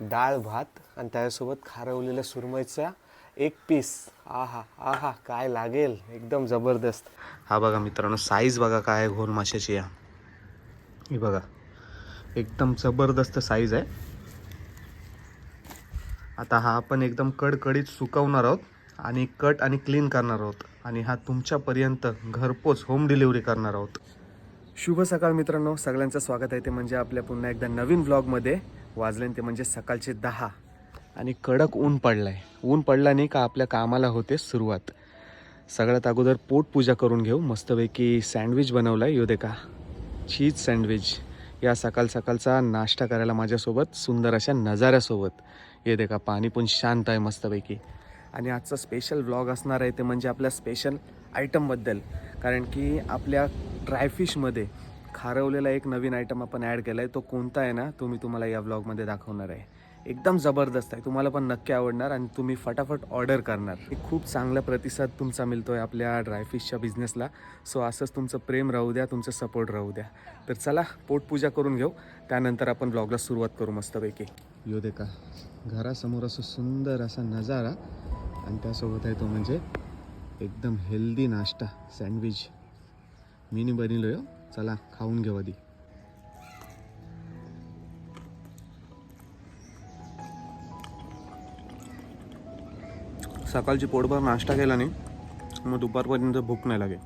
डाळ भात आणि त्याच्यासोबत खारवलेल्या सुरमईचा एक पीस आहा आहा काय लागेल? एकदम जबरदस्त. हा बघा मित्रांनो साईज बघा काय घोल माशाची या. ही बघा एकदम जबरदस्त साईज आहे. आता हा आपण एकदम कडकडीत सुकवणार आहोत आणि कट आणि क्लीन करणार आहोत. आणि हा तुमच्यापर्यंत घरपोच होम डिलिव्हरी करणार आहोत. शुभ सकाळ मित्रांनो सगळ्यांचं स्वागत आहे. ते म्हणजे आपल्या पुन्हा एकदा नवीन व्लॉगमध्ये वाजले ते म्हणजे सकाळचे दहा. आणि कडक ऊन पडलाय. ऊन पडला नाही का आपल्या कामाला होते सुरुवात. सगळ्यात अगोदर पोटपूजा करून घेऊ. मस्तपैकी सँडविच बनवलाय. येऊ दे का चीज सँडविच. या सकाळ सकाळचा नाश्ता करायला माझ्यासोबत सुंदर अशा नजाऱ्यासोबत. ये दे का पाणी पण शांत आहे मस्तपैकी. आणि आजचा स्पेशल व्लॉग असणार आहे ते म्हणजे आपल्या स्पेशल आयटमबद्दल कारण की आपल्या ड्रायफिशमध्ये खारवलेला एक नवीन आयटम आपण ॲड केला आहे तो कोणता आहे ना तो मी तुम्हाला या व्लॉगमध्ये दाखवणार आहे. एकदम जबरदस्त आहे. तुम्हाला पण नक्की आवडणार आणि तुम्ही फटाफट ऑर्डर करणार. एक खूप चांगला प्रतिसाद तुमचा मिळतो आहे आपल्या ड्रायफिशच्या बिझनेसला सो असंच तुमचं प्रेम राहू द्या तुमचं सपोर्ट राहू द्या. तर चला पोटपूजा करून घेऊ. त्यानंतर आपण ब्लॉगला सुरुवात करू मस्तपैकी. यो दे का घरासमोर असं सुंदर असा नजारा आणि त्यासोबत आहे तो म्हणजे एकदम हेल्दी नाश्ता सँडविच मी बनलो यो. चला खाऊन घेऊ आधी. सकाळची पोटभर नाश्ता केला नाही मग दुपारपर्यंत भूक नाही लागेल.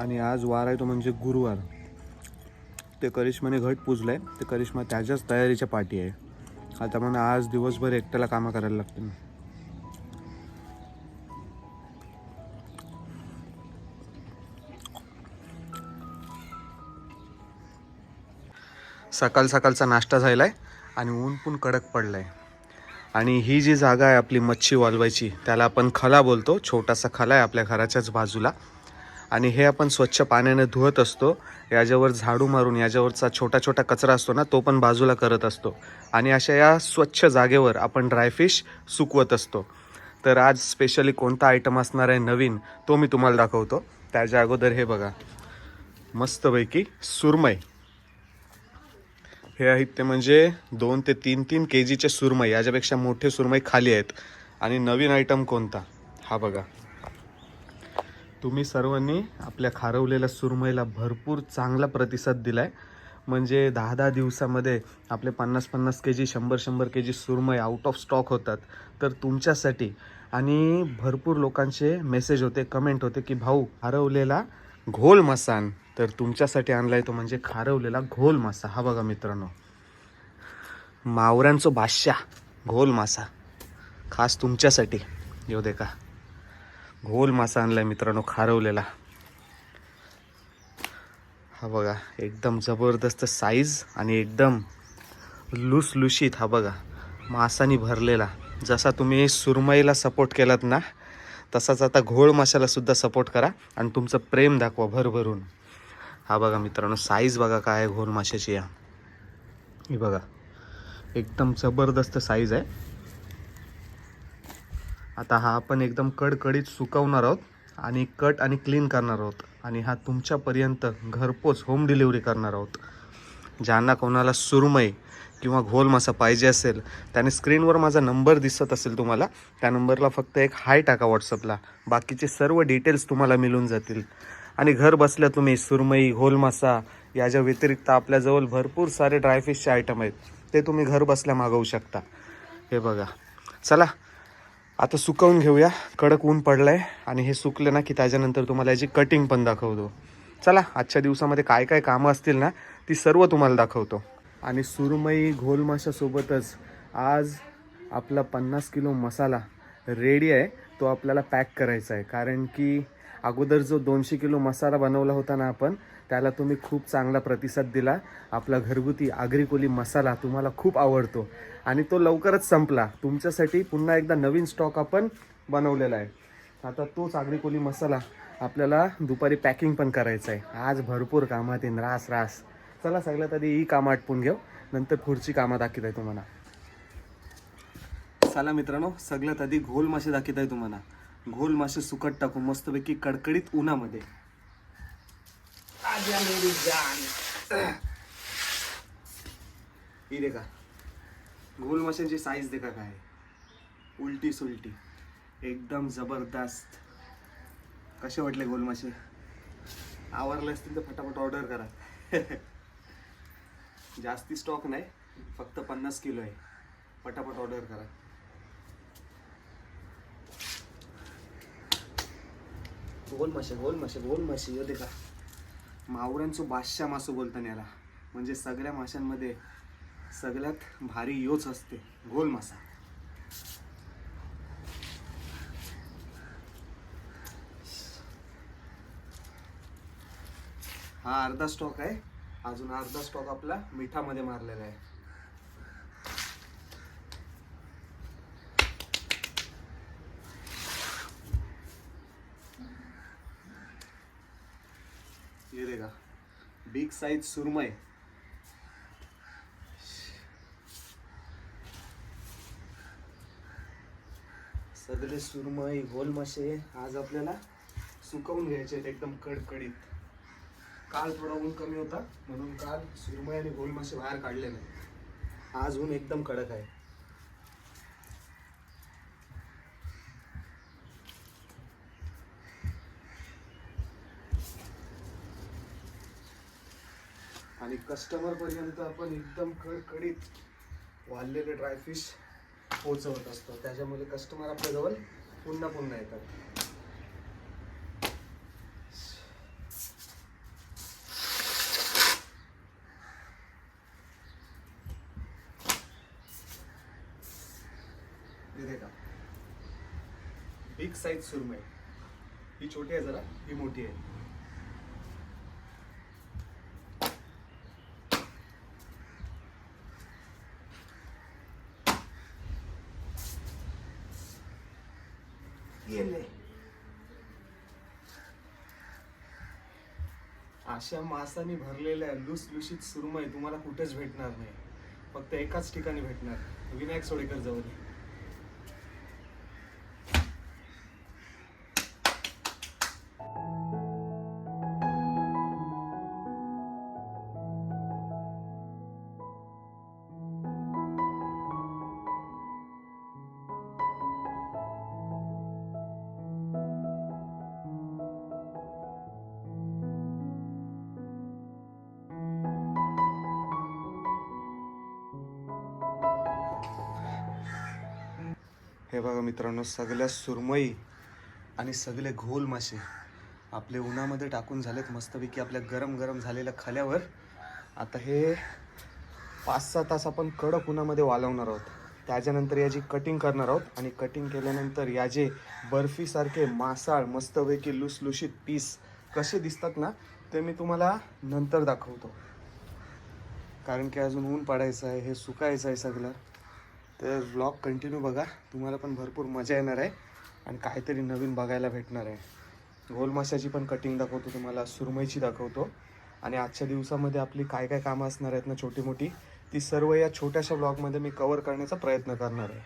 आणि आज वार आहे तो म्हणजे गुरुवार. ते करिश्माने घट पुजलाय ते करिश्मा त्याच्याच तयारीच्या पाठी आहे. आता मग आज दिवसभर एकट्याला कामं करायला लागतील सकाळ सकाळचा नाश्ता झालाय आणि ऊन पण कडक पडलाय. आणि ही जी जागा आहे आपली मच्छी वालवायची त्याला आपण खला बोलतो. छोटासा खला आहे आपल्या घराच्याच बाजूला. आणि हे आपण स्वच्छ पाण्याने धुवत असतो. याच्यावर झाडू मारून याच्यावरचा छोटा छोटा कचरा असतो ना तो पण बाजूला करत असतो. आणि अशा या स्वच्छ जागेवर आपण ड्रायफिश सुकवत असतो. तर आज स्पेशली कोणता आयटम असणार आहे नवीन तो मी तुम्हाला दाखवतो. त्याच्या अगोदर हे बघा. मस्तपैकी सुरमई. हे आहेत ते म्हणजे दोन ते तीन तीन के जीचे सुरमई. याच्यापेक्षा मोठे सुरमई खाली आहेत. आणि नवीन आयटम कोणता? हा बघा. तुम्ही सर्वांनी आपल्या खारवलेल्या सुरमईला भरपूर चांगला प्रतिसाद दिलाय. म्हणजे दहा दहा दिवसामध्ये आपले पन्नास पन्नास के जी शंभर शंभर के जी सुरमई आउट ऑफ स्टॉक होतात. तर तुमच्यासाठी आणि भरपूर लोकांचे मेसेज होते कमेंट होते की भाऊ हरवलेला घोल मसान तर तुमच्यासाठी आणलाय तो म्हणजे खारवलेला घोल मासा. हा बघा मित्रांनो. मावऱ्यांचो बादशाह घोल मासा. खास तुमच्यासाठी. येऊ दे का? घोल मासा आणलाय मित्रांनो खारवलेला. हा बघा एकदम जबरदस्त साईज आणि एकदम लुसलुशीत हा बघा मासानी भरलेला. जसा तुम्ही सुरमईला सपोर्ट केलात ना तसाच आता घोळ माशाला सुद्धा सपोर्ट करा आणि तुमचं प्रेम दाखवा भरभरून. हा बघा मित्रांनो साईज बघा काय आहे घोल माशाची. या ही बघा एकदम जबरदस्त साईज आहे. आता हा आपण एकदम कडकडीत सुकवणार आहोत आणि कट आणि क्लीन करणार आहोत. आणि हा तुमच्यापर्यंत घरपोच होम डिलिव्हरी करणार आहोत. ज्यांना कोणाला सुरमई किंवा घोल मासा पाहिजे असेल त्याने स्क्रीनवर माझा नंबर दिसत असेल तुम्हाला त्या नंबरला फक्त एक हाय टाका व्हॉट्सअपला बाकीचे सर्व डिटेल्स तुम्हाला मिळून जातील. आणि घर बसल्या तुम्ही सुरमई घोल मासा याच्या व्यतिरिक्त आपल्याजवळ भरपूर सारे ड्रायफिशचे आयटम आहेत ते तुम्ही घर बसल्या मागवू शकता. हे बघा. चला आता सुकवून घेऊया. कडक ऊन पडलंय आणि हे सुकलं ना की त्याच्यानंतर तुम्हाला याची कटिंग पण दाखवतो. चला आजच्या दिवसामध्ये काय काय कामं असतील ना ती सर्व तुम्हाला दाखवतो. आणि सुरमई घोल माशासोबतच आज आपला पन्नास किलो मसाला रेडी आहे. तो आपल्याला पॅक करायचा आहे. कारण की अगोदर जो दोनशे किलो मसाला बनवला होता ना आपण त्याला तुम्ही खूप चांगला प्रतिसाद दिला. आपला घरगुती आगरी कोली मसाला तुम्हाला खूप आवडतो. आणि तो लवकरच संपला. तुमच्यासाठी पुन्हा एकदा नवीन स्टॉक आपण बनवलेला आहे. आता तोच आगरी कोली मसाला आपल्याला दुपारी पॅकिंग पण करायचं आहे. आज भरपूर कामात येईन रास रास. चला सगळ्यात आधी ही कामं आटपून घेऊ. नंतर पुढची कामं दाखवत आहे तुम्हाला. चला मित्रांनो सगळ्यात आधी घोल मासे दाखवत आहे तुम्हाला. घोल मासे सुकट टाकून मस्तपैकी कडकडीत उन्हामध्ये. आजा मेरी जान ही देखा. गोल मशीनची साईज देखा काय? उलटी सुलटी. एकदम जबरदस्त. कसे वाटले गोल मशीन आवरले असतील तर फटाफट ऑर्डर करा. जास्ती स्टॉक नाही फक्त पन्नास किलो आहे. पटापट ऑर्डर करा. गोल मासे गोल मासे गोल मशी देखा. मावऱ्यांचो बादशा मासो बोलताना याला. म्हणजे सगळ्या माशांमध्ये सगळ्यात भारी योच असते गोल मासा. हा अर्धा स्टॉक आहे. अजून अर्धा स्टॉक आपला मिठामध्ये मारलेला आहे ये देखा साईज सुरमय सगळे सुरमई गोल मासे आज आपल्याला सुकवून घ्यायचे आहेत एकदम कडकडीत. काल थोडा ऊन कमी होता म्हणून काल सुरमई आणि गोल मासे बाहेर काढले नाही आज ऊन एकदम कडक आहे. आणि कस्टमर पर्यंत आपण एकदम कडकडीत वाढलेले ड्रायफिश पोचवत असतो. त्याच्यामुळे कस्टमर आपल्याजवळ पुन्हा पुन्हा येतात. हे बिग साईज सुरमई. ही छोटी आहे जरा ही मोठी आहे गेले अशा मासाने भरलेल्या लुसलुशीत सुरमई तुम्हाला कुठेच भेटणार नाही. फक्त एकाच ठिकाणी भेटणार. विनायक सोडेकर जवळ. हे बघा मित्रांनो सगळ्या सुरमई आणि सगळे घोल मासे आपले उन्हामध्ये टाकून झालेत मस्तपैकी आपल्या गरम गरम झालेल्या खाल्यावर. आता हे पाच सहा तास आपण कडक उन्हामध्ये वालवणार आहोत. त्याच्यानंतर याची कटिंग करणार आहोत आणि कटिंग केल्यानंतर याचे बर्फीसारखे मासाळ मस्तपैकी लुसलुशीत पीस कसे दिसतात ना ते मी तुम्हाला नंतर दाखवतो. कारण की अजून ऊन पाडायचं आहे हे सुकायचं आहे सगळं. तर व्लॉग कंटिन्यू बघा. तुम्हाला पण भरपूर मजा येणार आहे. आणि काहीतरी नवीन बघायला भेटणार आहे. गोलमाशाची पण कटिंग दाखवतो तुम्हाला. सुरमईची दाखवतो. आणि आजच्या दिवसामध्ये आपली काय काय कामं असणार आहेत ना छोटी मोठी ती सर्व या छोट्याशा ब्लॉगमध्ये मी कवर करण्याचा प्रयत्न करणार आहे.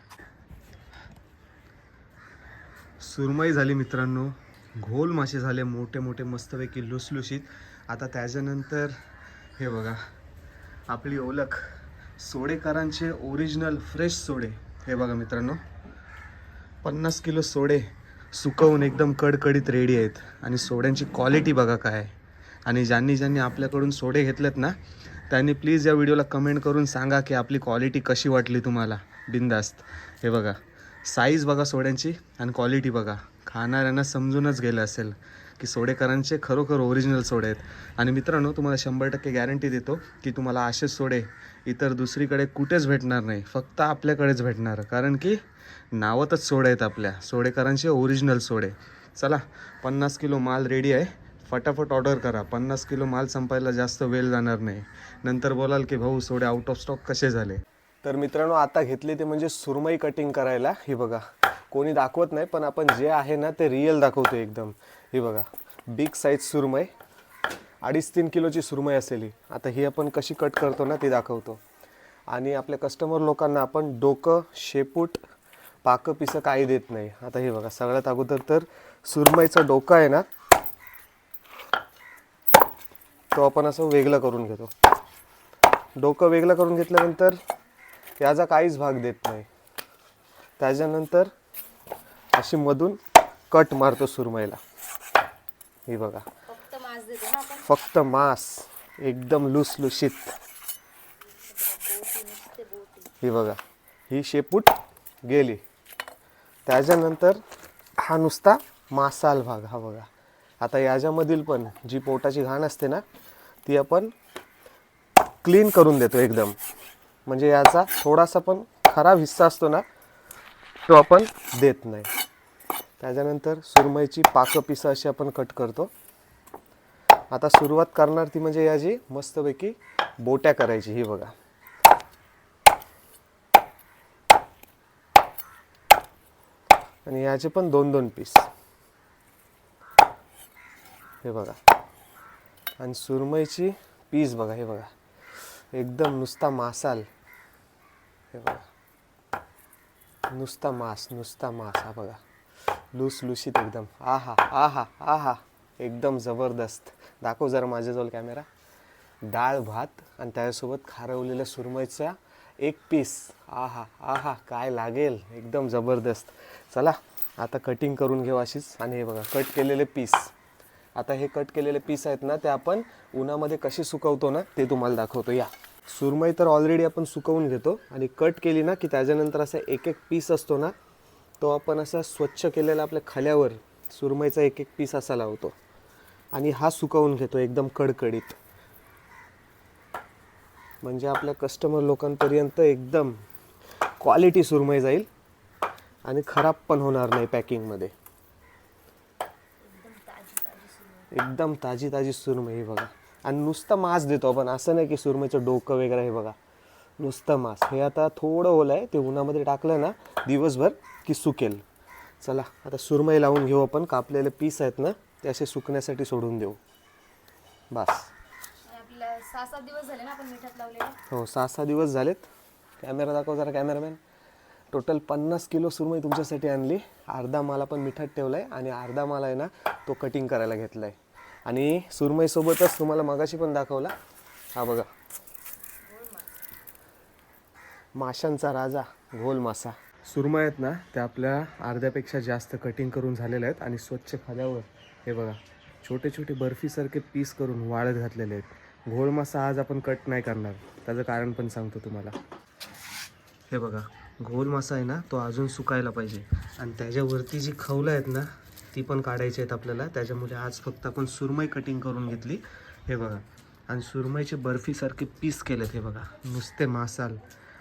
सुरमई झाली मित्रांनो. घोल मासे झाले मोठे मोठे मस्तपैकी लुसलुशीत. आता त्याच्यानंतर हे बघा. आपली ओळख. सोडेकरांचे ओरिजिनल फ्रेश सोडे. हे बघा मित्रांनो पन्नास किलो सोडे सुकवून एकदम कडकडीत रेडी आहेत. आणि सोड्यांची क्वालिटी बघा काय. आणि ज्यांनी ज्यांनी आपल्याकडून सोडे घेतलेत ना त्यांनी प्लीज या व्हिडिओला कमेंट करून सांगा की आपली क्वालिटी कशी वाटली तुम्हाला. बिंदास्त. हे बघा साईज बघा सोड्यांची आणि क्वालिटी बघा. खाणाऱ्यांना समजूनच गेलं असेल. की सोडेकरांचे खरोखर ओरिजिनल सोडे आहेत. आणि मित्रांनो तुम्हाला शंभर टक्के गॅरंटी देतो की तुम्हाला असेच सोडे इतर दुसरीकडे कुठेच भेटणार नाही. फक्त आपल्याकडेच भेटणार. कारण की नावातच सोडे आहेत आपल्या. सोडेकरांचे ओरिजिनल सोडे. चला पन्नास किलो माल रेडी आहे. फटाफट ऑर्डर करा. पन्नास किलो माल संपायला जास्त वेळ जाणार नाही. नंतर बोलाल की भाऊ सोडे आउट ऑफ स्टॉक कसे झाले? तर मित्रांनो आता घेतले ते म्हणजे सुरमई कटिंग करायला. हे बघा कोणी दाखवत नाही पण आपण जे आहे ना ते रिअल दाखवतो एकदम. हे बघा बिग साईज सुरमई अडीच तीन किलोची सुरमई असेल ही. आता ही आपण कशी कट करतो ना ती दाखवतो. आणि आपल्या कस्टमर लोकांना आपण डोकं शेपूट पाकं पिसं काही देत नाही. आता हे बघा सगळ्यात अगोदर तर सुरमईचं डोकं आहे ना तो आपण असं वेगळं करून घेतो. डोकं वेगळं करून घेतल्यानंतर याचा काहीच भाग देत नाही. त्याच्यानंतर अशी मधून कट मारतो सुरमईला. हे बघा. फक्त मांस एकदम लुसलुशीत ही बघा. ही शेपूट गेली. त्याच्यानंतर हा नुसता मासाल भाग हा बघा. आता याच्यामधील पण जी पोटाची घाण असते ना ती आपण क्लीन करून देतो एकदम. म्हणजे याचा थोडासा पण खराब हिस्सा असतो ना तो आपण देत नाही. त्याच्यानंतर सुरमईची पाकं पिसं अशी आपण कट करतो. आता सुरुवात करणार ती म्हणजे याची मस्तपैकी बोट्या करायची ही बघा. आणि याचे पण दोन दोन पीस हे बघा. आणि सुरमईची पीस बघा हे बघा. एकदम नुसता मासाल. हे बघा. नुसता मास नुसता मास हा बघा. लुसलुशीत एकदम. आहा आहा आहा. एकदम जबरदस्त. दाखव जरा माझ्याजवळ कॅमेरा डाळ भात आणि त्याच्यासोबत खारवलेल्या सुरमईचा एक पीस आहा आहा. काय लागेल? एकदम जबरदस्त. चला आता कटिंग करून घेऊ अशीच. आणि हे बघा कट केलेले पीस आता हे कट केलेले पीस आहेत ना ते आपण उन्हामध्ये कसे सुकवतो ना ते तुम्हाला दाखवतो. या. सुरमई तर ऑलरेडी आपण सुकवून घेतो. आणि कट केली ना की त्याच्यानंतर असा एक एक पीस असतो ना तो आपण असा स्वच्छ केलेला आपल्या खाल्यावर सुरमईचा एक एक पीस असा लावतो. आणि हा सुकवून घेतो एकदम कडकडीत. म्हणजे आपल्या कस्टमर लोकांपर्यंत एकदम क्वालिटी सुरमई जाईल आणि खराब पण होणार नाही पॅकिंगमध्ये एकदम ताजी ताजी सुरमई बघा. आणि नुसतं मांस देतो आपण. असं नाही की सुरमईचं डोकं वगैरे हे बघा. नुसतं मांस. हे आता थोडं ओलं आहे ते उन्हामध्ये टाकलं ना दिवसभर की सुकेल. चला आता सुरमई लावून घेऊ आपण. कापलेले पीस आहेत ना ते असे सुकण्यासाठी सोडून देऊ. बस. सहा सात दिवस झाले ना आपण मिठात लावलेले. हो सहा सहा दिवस झालेत. कॅमेरा दाखव जरा कॅमेरामॅन. टोटल पन्नास किलो सुरमई तुमच्यासाठी आणली. अर्धा माला पण मिठात ठेवला आहे आणि अर्धा माला आहे ना तो कटिंग करायला घेतला आहे आणि सुरमईसोबतच तुम्हाला मगाशी पण दाखवला. हा बघा. माशांचा राजा घोल मासा. सुरमई आहेत ना त्या आपल्या अर्ध्यापेक्षा जास्त कटिंग करून झालेल्या आहेत आणि स्वच्छ खाल्यावर हे बघा छोटे छोटे बर्फीसारखे पीस करून वाळत घातलेले आहेत. घोळ मासा आज आपण कट नाही करणार. त्याचं कारण पण सांगतो तुम्हाला. हे बघा घोल मासा आहे ना तो अजून सुकायला पाहिजे. आणि त्याच्यावरती जी खवलं आहेत ना ती पण काढायची आहेत आपल्याला. त्याच्यामुळे आज फक्त आपण सुरमई कटिंग करून घेतली. हे बघा आणि सुरमईचे बर्फीसारखे पीस केलेत हे बघा. नुसते मासाल.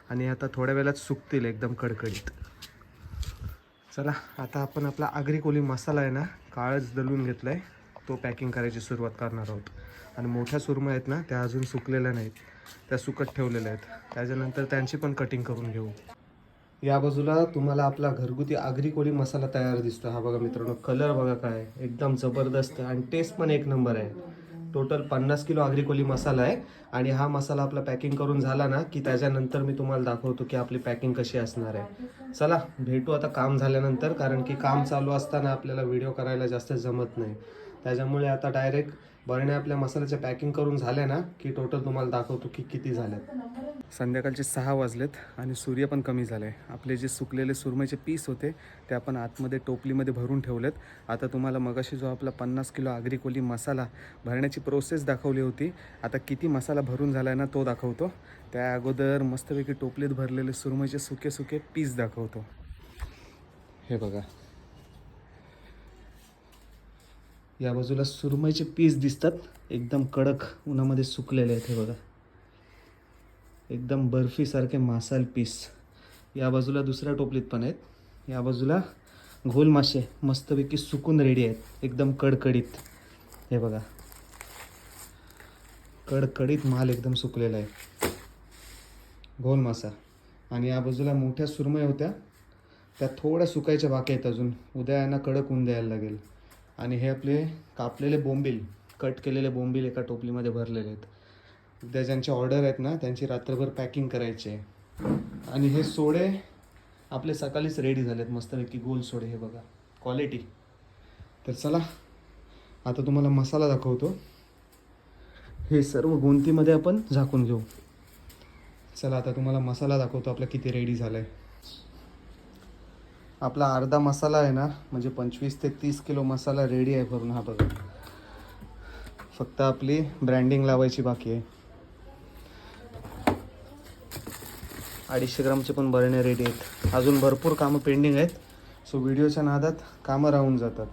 आणि आता थोड्या वेळात सुकतील एकदम कडकडीत. चला आता आपण आपला आगरी कोली मसाला आहे ना काळच दलून घेतला आहे तो पॅकिंग करायची सुरुवात करणार आहोत. आणि मोठ्या सुरमा आहेत ना त्या अजून सुकलेल्या नाहीत. त्या सुकत ठेवलेल्या आहेत. त्याच्यानंतर त्यांची पण कटिंग करून घेऊ. या बाजूला तुम्हाला आपला घरगुती आगरी कोळी मसाला तयार दिसतो. हा बघा मित्रांनो कलर बघा काय. एकदम जबरदस्त आणि टेस्ट पण एक नंबर आहे. टोटल पन्नास किलो आग्रिकोली मसाला आहे. आणि हा मसाला आपला पॅकिंग करून झाला ना की त्याच्यानंतर मी तुम्हाला दाखवतो की आपली पॅकिंग कशी असणार आहे. चला भेटू आता काम झाल्यानंतर कारण की काम चालू असताना आपल्याला व्हिडिओ करायला जास्त जमत नाही. त्याच्यामुळे आता डायरेक्ट बरण्या आपल्या मसाल्याच्या पॅकिंग करून झाल्या ना की टोटल तुम्हाला दाखवतो की किती झाल्यात. संध्याकाळचे सहा वाजलेत आणि सूर्य पण कमी झाले आपले जे सुकलेले सुरमईचे पीस होते ते आपण आतमध्ये टोपलीमध्ये भरून ठेवलेत. आता तुम्हाला मगाशी जो आपला पन्नास किलो आगरी कोली मसाला भरण्याची प्रोसेस दाखवली होती आता किती मसाला भरून झाला आहे ना तो दाखवतो. त्या अगोदर मस्तपैकी टोपलीत भरलेले सुरमईचे सुके सुके पीस दाखवतो. हे बघा. या बाजूला सुरमईचे पीस दिसतात. एकदम कडक उन्हामध्ये सुकलेले आहेत हे बघा. एकदम बर्फीसारखे मासाल पीस. या बाजूला दुसऱ्या टोपलीत पण आहेत. या बाजूला घोल मासे मस्तपैकी सुकून रेडी आहेत. एकदम कडकडीत. हे बघा. कडकडीत माल एकदम सुकलेला आहे. घोल मासा. आणि या बाजूला मोठ्या सुरमई होत्या. त्या थोड्या सुकायच्या बाकी आहेत अजून. उद्या यांना कडक ऊन द्यायला लागेल. आणि हे आपले कापलेले बोंबील कट केलेले बोंबील एका टोपलीमध्ये भरलेले आहेत. उद्या ज्यांचे ऑर्डर आहेत ना त्यांची रात्रभर पॅकिंग करायची आहे. आणि हे सोडे आपले सकाळीच रेडी झालेत मस्तपैकी गोल सोडे हे बघा. क्वालिटी तर चला आता तुम्हाला मसाला दाखवतो. हे सर्व गोंतीमध्ये आपण झाकून घेऊ. चला आता तुम्हाला मसाला दाखवतो आपला किती रेडी झाला आहे आपला अर्धा मसाला आहे ना म्हणजे पंचवीस ते तीस किलो मसाला रेडी आहे भरून हा बघा. फक्त आपली ब्रँडिंग लावायची बाकी आहे. अडीचशे ग्रामचे पण बरणे रेडी आहेत. अजून भरपूर कामं पेंडिंग आहेत. सो व्हिडिओच्या नादात कामं राहून जातात.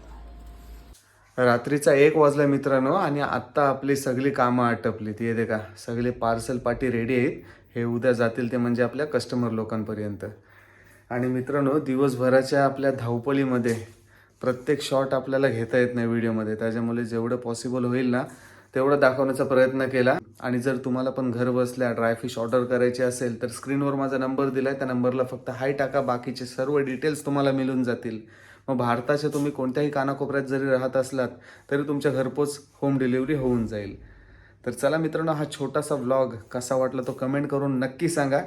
रात्रीचा एक वाजला मित्रांनो आणि आत्ता आपली सगळी कामं आटपली ती येते का सगळे पार्सल पाटी रेडी आहेत. हे उद्या जातील ते म्हणजे आपल्या कस्टमर लोकांपर्यंत. आणि मित्रांनो दिवसभराच्या आपल्या धावपळीमध्ये प्रत्येक शॉट आपल्याला घेता येत नाही व्हिडिओमध्ये. त्याच्यामुळे जेवढं पॉसिबल होईल ना तेवढं दाखवण्याचा प्रयत्न केला. आणि जर तुम्हाला पण घर बसल्या ड्रायफिश ऑर्डर करायची असेल तर स्क्रीनवर माझा नंबर दिला आहे त्या नंबरला फक्त हाय टाका. बाकीचे सर्व डिटेल्स तुम्हाला मिळून जातील. मग भारताच्या तुम्ही कोणत्याही कानाकोपऱ्यात जरी राहत असलात तरी तुमच्या घरपोच होम डिलिव्हरी होऊन जाईल. तर चला मित्रांनो हा छोटासा व्लॉग कसा वाटला तो कमेंट करून नक्की सांगा.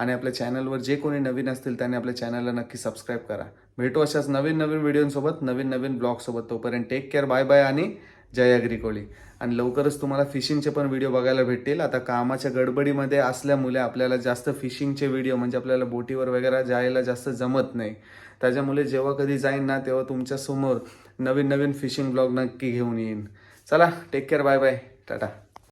आणि आपल्या चॅनलवर जे कोणी नवीन असतील त्यांनी आपल्या चॅनलला नक्की सबस्क्राईब करा. भेटू अशाच नवीन नवीन व्हिडिओसोबत नवीन नवीन ब्लॉगसोबत तोपर्यंत टेक केअर बाय बाय आणि जय अग्रिकोळी आणि लवकरच तुम्हाला फिशिंगचे पण व्हिडिओ बघायला भेटतील. आता कामाच्या गडबडीमध्ये असल्यामुळे आपल्याला जास्त फिशिंगचे व्हिडिओ म्हणजे आपल्याला बोटीवर वगैरे जायला जास्त जमत नाही. त्याच्यामुळे जेव्हा कधी जाईन ना तेव्हा तुमच्यासमोर नवीन नवीन फिशिंग ब्लॉग नक्की घेऊन येईन. चला take care bye bye Tata